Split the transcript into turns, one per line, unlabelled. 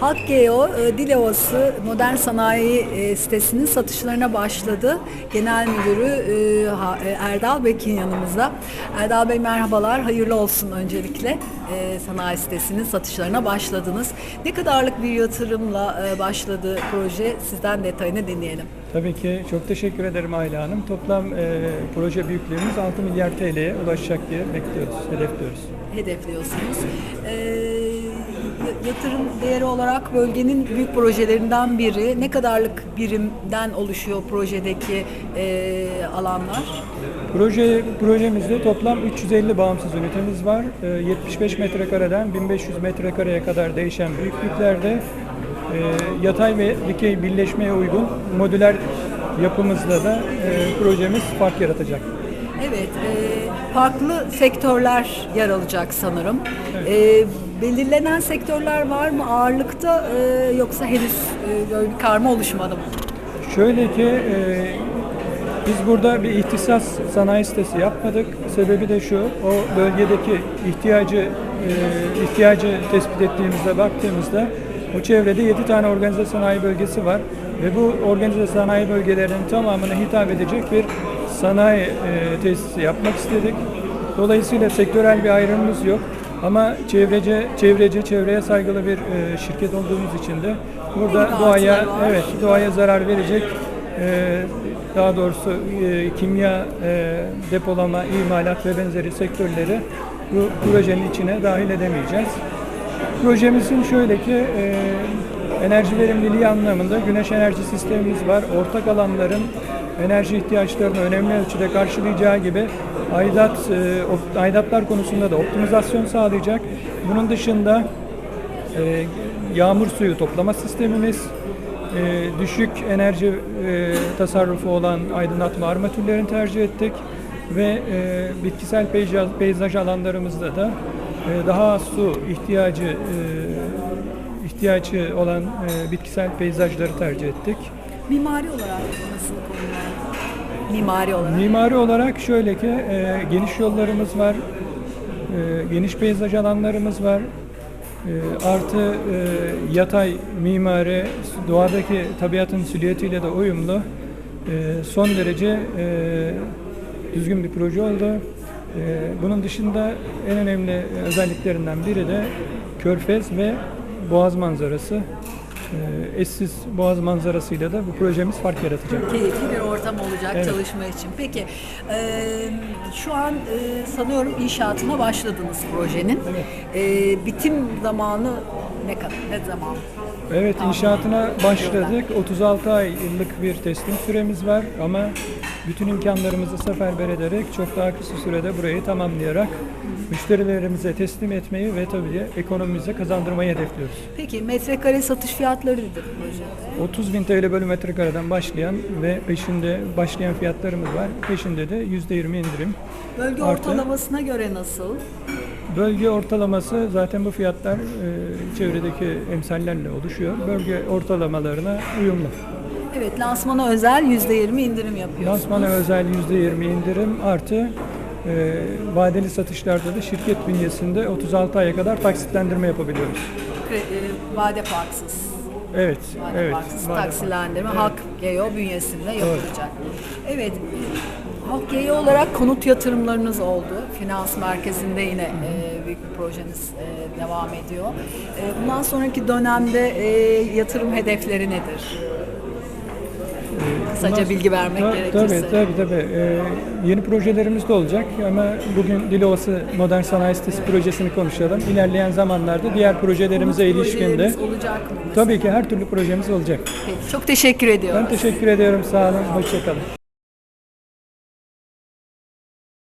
Halk Geo, e, Dilovası Modern Sanayi e, sitesinin satışlarına başladı. Genel Müdürü e, Erdal Bekin yanımızda. Erdal Bey merhabalar, hayırlı olsun öncelikle. Sanayi sitesinin satışlarına başladınız. Ne kadarlık bir yatırımla başladı proje? Sizden detayını dinleyelim.
Tabii ki çok teşekkür ederim Ayla Hanım. Toplam e, proje büyüklüğümüz 6 milyar TL'ye ulaşacak diye bekliyoruz, hedefliyoruz.
hedefliyorsunuz. Ee, yatırım değeri olarak bölgenin büyük projelerinden biri. Ne kadarlık birimden oluşuyor projedeki e, alanlar?
Proje projemizde toplam 350 bağımsız ünitemiz var. E, 75 metrekareden 1500 metrekareye kadar değişen büyüklüklerde e, yatay ve dikey birleşmeye uygun modüler yapımızla da e, projemiz fark yaratacak.
Evet, e, farklı sektörler yer alacak sanırım. E, belirlenen sektörler var mı ağırlıkta e, yoksa henüz e, böyle bir karma oluşmadı mı?
Şöyle ki e, biz burada bir ihtisas sanayi sitesi yapmadık. Sebebi de şu, o bölgedeki ihtiyacı e, ihtiyacı tespit ettiğimizde baktığımızda o çevrede 7 tane organize sanayi bölgesi var ve bu organize sanayi bölgelerinin tamamına hitap edecek bir sanayi e, tesisi yapmak istedik. Dolayısıyla sektörel bir ayrımımız yok. Ama çevrece, çevreci, çevreye saygılı bir e, şirket olduğumuz için de burada doğaya, evet doğaya zarar verecek e, daha doğrusu e, kimya, e, depolama, imalat ve benzeri sektörleri bu projenin içine dahil edemeyeceğiz. Projemizin şöyle ki e, enerji verimliliği anlamında güneş enerji sistemimiz var. Ortak alanların enerji ihtiyaçlarını önemli ölçüde karşılayacağı gibi aidat e, aidatlar konusunda da optimizasyon sağlayacak. Bunun dışında e, yağmur suyu toplama sistemimiz, e, düşük enerji e, tasarrufu olan aydınlatma armatürlerini tercih ettik ve bitkisel peyzaj, alanlarımızda da daha az su ihtiyacı ihtiyacı olan bitkisel peyzajları tercih ettik.
Mimari olarak nasıl konular? Mimari olarak.
Mimari olarak şöyle ki e, geniş yollarımız var, e, geniş peyzaj alanlarımız var. E, artı e, yatay mimari doğadaki tabiatın silüetiyle de uyumlu. E, son derece e, düzgün bir proje oldu. E, bunun dışında en önemli özelliklerinden biri de Körfez ve Boğaz manzarası. E, eşsiz Boğaz manzarasıyla da bu projemiz fark yaratacak.
keyifli bir ortam olacak
Evet.
çalışma için. Peki e, şu an e, sanıyorum inşaatına başladınız projenin. E, bitim zamanı ne kadar? Ne zaman?
Evet
Tamam.
inşaatına başladık. 36 aylık bir teslim süremiz var ama bütün imkanlarımızı seferber ederek çok daha kısa sürede burayı tamamlayarak müşterilerimize teslim etmeyi ve tabii ekonomimize kazandırmayı hedefliyoruz.
Peki metrekare satış fiyatları nedir projede?
30 bin TL bölü metrekareden başlayan ve peşinde başlayan fiyatlarımız var. Peşinde de %20 indirim.
Bölge
Artı.
ortalamasına göre nasıl?
Bölge ortalaması zaten bu fiyatlar e, çevredeki emsallerle oluşuyor. Bölge ortalamalarına uyumlu.
Evet lansmana özel %20 indirim yapıyorsunuz.
Lansmana özel %20 indirim artı e, vadeli satışlarda da şirket bünyesinde 36 aya kadar taksitlendirme yapabiliyoruz.
Kre- e, vade farksız.
Evet,
Vade
evet.
farksız
vade
taksilendirme
fark.
Hak Geo bünyesinde yapılacak. Evet. Halk Geo olarak konut yatırımlarınız oldu. Finans merkezinde yine e, büyük bir projeniz e, devam ediyor. E, bundan sonraki dönemde e, yatırım hedefleri nedir? Kısaca
Bundan-
bilgi vermek
Ta-
gerekirse.
Tabii tabii tabii. Ee, yeni projelerimiz de olacak ama bugün Dilovası Modern Sanayi Sitesi projesini konuşalım. İlerleyen zamanlarda diğer projelerimize
Konut
ilişkin de
olacak mı?
tabii ki her türlü projemiz olacak.
Peki, çok teşekkür ediyorum.
Ben teşekkür ediyorum. Sağ olun. Hoşçakalın.